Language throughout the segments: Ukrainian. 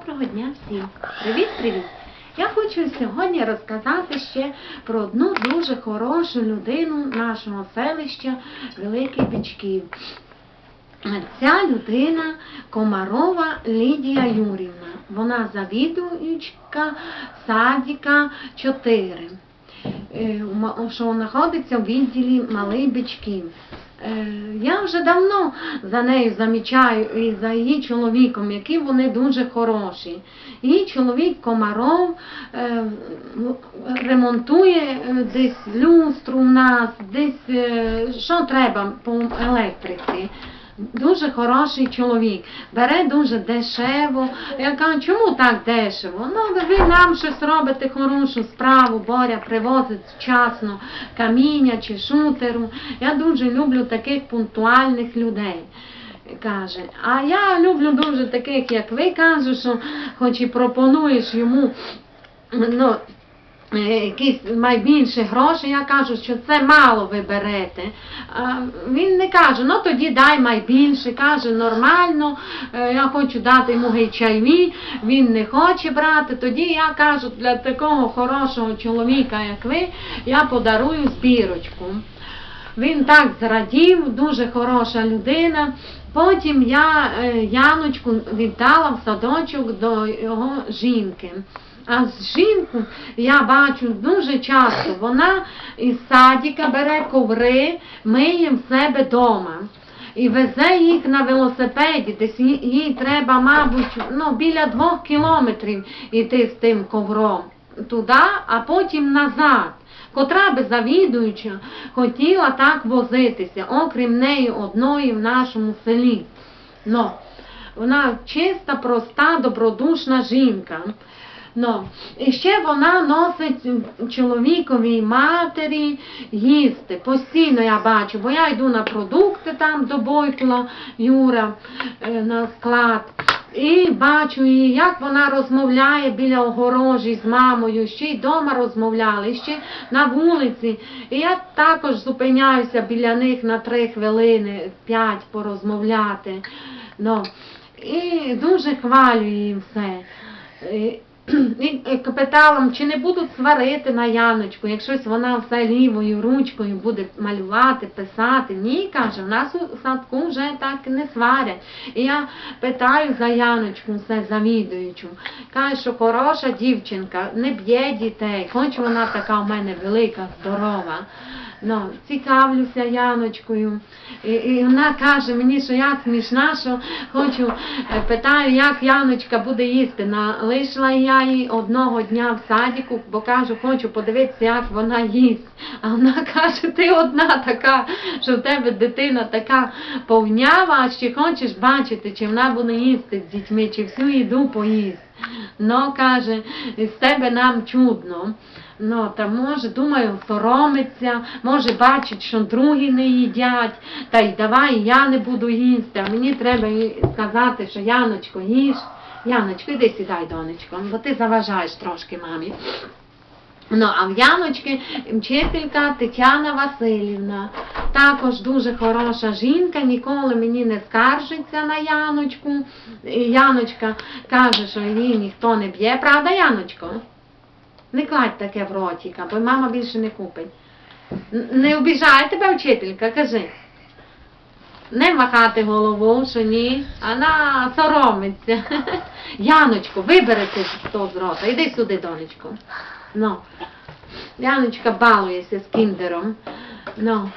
Доброго дня всім! Привіт-привіт! Я хочу сьогодні розказати ще про одну дуже хорошу людину нашого селища Великий Бичків. Ця людина Комарова Лідія Юрівна. Вона завідуючка садіка 4, е, що знаходиться в відділі Малий Бичків. Е, Я вже давно за нею замічаю і за її чоловіком, які вони дуже хороші. Її чоловік Комаров е, ремонтує е, десь люстру в нас, десь що треба по електриці. Дуже хороший чоловік, бере дуже дешево. Я кажу, чому так дешево? Ну, ви нам щось робите хорошу справу, Боря привозить вчасно каміння чи шутеру. Я дуже люблю таких пунктуальних людей. Каже, а я люблю дуже таких, як ви кажу, що хоч і пропонуєш йому ну, якісь найбільше грошей, я кажу, що це мало ви берете. А він не каже, ну тоді дай найбільше, каже, нормально, е, я хочу дати йому гейчайві, він не хоче брати, тоді я кажу, для такого хорошого чоловіка, як ви, я подарую збірочку. Він так зрадів, дуже хороша людина. Потім я е, Яночку віддала в садочок до його жінки. А з жінку я бачу дуже часто, вона із садика бере коври, миє в себе вдома. І везе їх на велосипеді, десь їй треба, мабуть, ну, біля двох кілометрів йти з тим ковром туди, а потім назад. Котра би завідуюча хотіла так возитися, окрім неї одної в нашому селі. Но, вона чиста, проста, добродушна жінка. Ну, і ще вона носить чоловіковій матері їсти. Постійно я бачу, бо я йду на продукти там до Бойкула Юра е, на склад. І бачу її, як вона розмовляє біля огорожі з мамою, ще й вдома розмовляли, ще на вулиці. І я також зупиняюся біля них на три хвилини, п'ять порозмовляти. Ну, і дуже хвалю їм все. І і чи не будуть сварити на Яночку, якщо вона все лівою ручкою буде малювати, писати. Ні, каже, в нас у садку вже так не сварять. І я питаю за Яночку, все завідуючу. Каже, що хороша дівчинка, не б'є дітей, хоч вона така в мене велика, здорова. Ну, цікавлюся Яночкою. І, і вона каже мені, що я смішна, що хочу, е, питаю, як Яночка буде їсти. Налишила я її одного дня в садіку, бо кажу, хочу подивитися, як вона їсть. А вона каже, ти одна така, що в тебе дитина така повнява, а ще хочеш бачити, чи вона буде їсти з дітьми, чи всю їду поїсть. Ну, каже, з тебе нам чудно. Ну, та може, думаю, соромиться, може бачить, що другі не їдять, та й давай я не буду їсти, а мені треба сказати, що Яночко, їж. Яночко, іди сідай, донечко, бо ти заважаєш трошки мамі. Ну, а в Яночки вчителька Тетяна Васильівна. Також дуже хороша жінка, ніколи мені не скаржиться на Яночку. Яночка каже, що її ніхто не б'є. Правда, Яночко? Не кладь таке в ротика, бо мама більше не купить. Не обіжає тебе вчителька, кажи. Не махати головою, що ні, вона соромиться. Яночко, вибери ти то з рота. Іди сюди, донечко. Ну. Яночка балується з кіндером. Ну.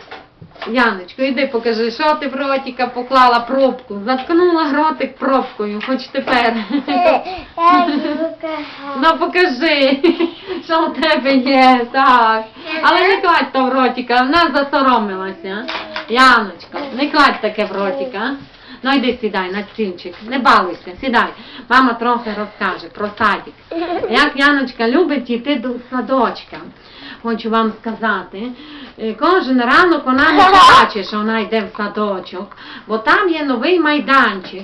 Яночко, іди покажи, що ти в ротика поклала пробку. Заткнула ротик пробкою, хоч тепер. Ну покажи, що у тебе є, так. Але не кладь то в ротика, вона засоромилася. Яночко, не кладь таке в ротика. Ну йди сідай на стільчик, не балуйся, сідай. Мама трохи розкаже про садик. Як Яночка любить йти до садочка. Хочу вам сказати, Е, кожен ранок вона не плаче, що вона йде в садочок, бо там є новий майданчик.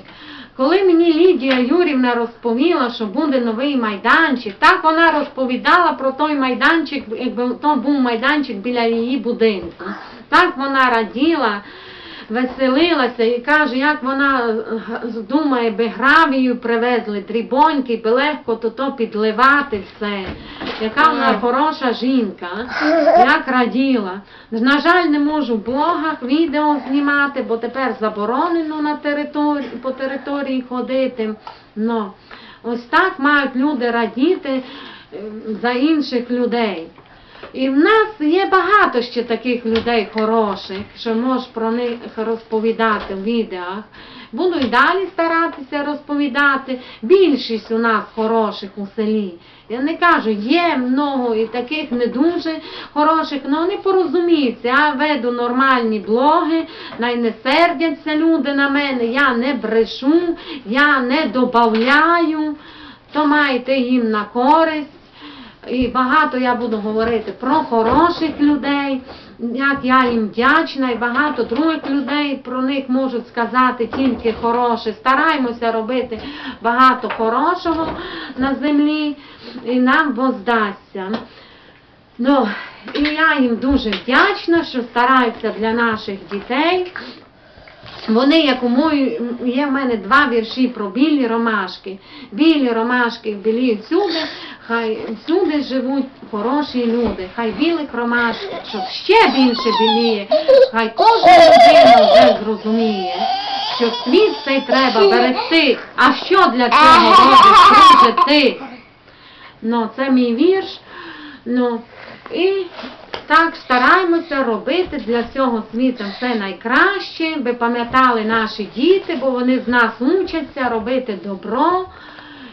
Коли мені Лідія Юрівна розповіла, що буде новий майданчик, так вона розповідала про той майданчик, якби то був майданчик біля її будинку. Так вона раділа. Веселилася і каже, як вона е, думає, би гравію привезли, дрібоньки, би легко то то підливати все. Яка вона хороша жінка, як раділа. На жаль, не можу в блогах відео знімати, бо тепер заборонено на території, по території ходити. Но ось так мають люди радіти е, за інших людей. І в нас є багато ще таких людей хороших, що можеш про них розповідати в відеах. Буду і далі старатися розповідати. Більшість у нас хороших у селі. Я не кажу, є много і таких не дуже хороших, але вони порозуміються. Я веду нормальні блоги, най не сердяться люди на мене, я не брешу, я не добавляю, то маєте їм на користь. І багато я буду говорити про хороших людей, як я їм вдячна, і багато других людей про них можуть сказати тільки хороше. Стараємося робити багато хорошого на землі, і нам воздасться. Ну, і я їм дуже вдячна, що стараються для наших дітей. Вони, як у мої, є в мене два вірші про білі ромашки. Білі ромашки біліють всюди, хай всюди живуть хороші люди. Хай білих ромашок, ще більше біліє, хай кожна людина вже зрозуміє, що світ цей треба берегти. А що для цього робиш, ти? Ну, це мій вірш. Ну, і так стараємося робити для цього світу все найкраще, би пам'ятали наші діти, бо вони з нас учаться робити добро.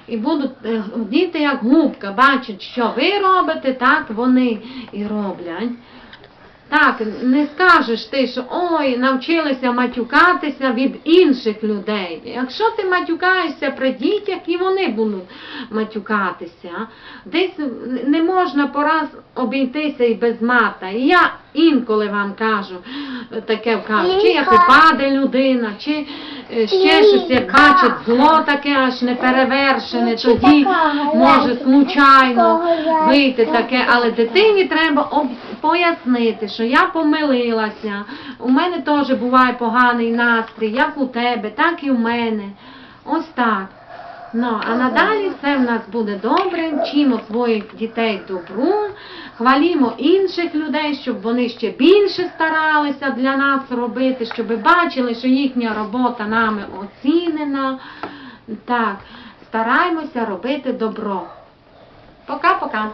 І будуть е, діти як губка, бачать, що ви робите, так вони і роблять. Так, не скажеш ти, що ой, навчилися матюкатися від інших людей. Якщо ти матюкаєшся при дітях, і вони будуть матюкатися. Десь не можна пораз обійтися і без мата. І я інколи вам кажу, таке кажу, чи як упаде людина, чи е, ще щось, як бачить зло таке аж неперевершене, тоді може случайно вийти таке, але дитині треба об- пояснити, що я помилилася, у мене теж буває поганий настрій, як у тебе, так і у мене. Ось так. Ну, а надалі все в нас буде добре, вчимо своїх дітей добру, хвалімо інших людей, щоб вони ще більше старалися для нас робити, щоб бачили, що їхня робота нами оцінена. Так, стараємося робити добро. Пока-пока.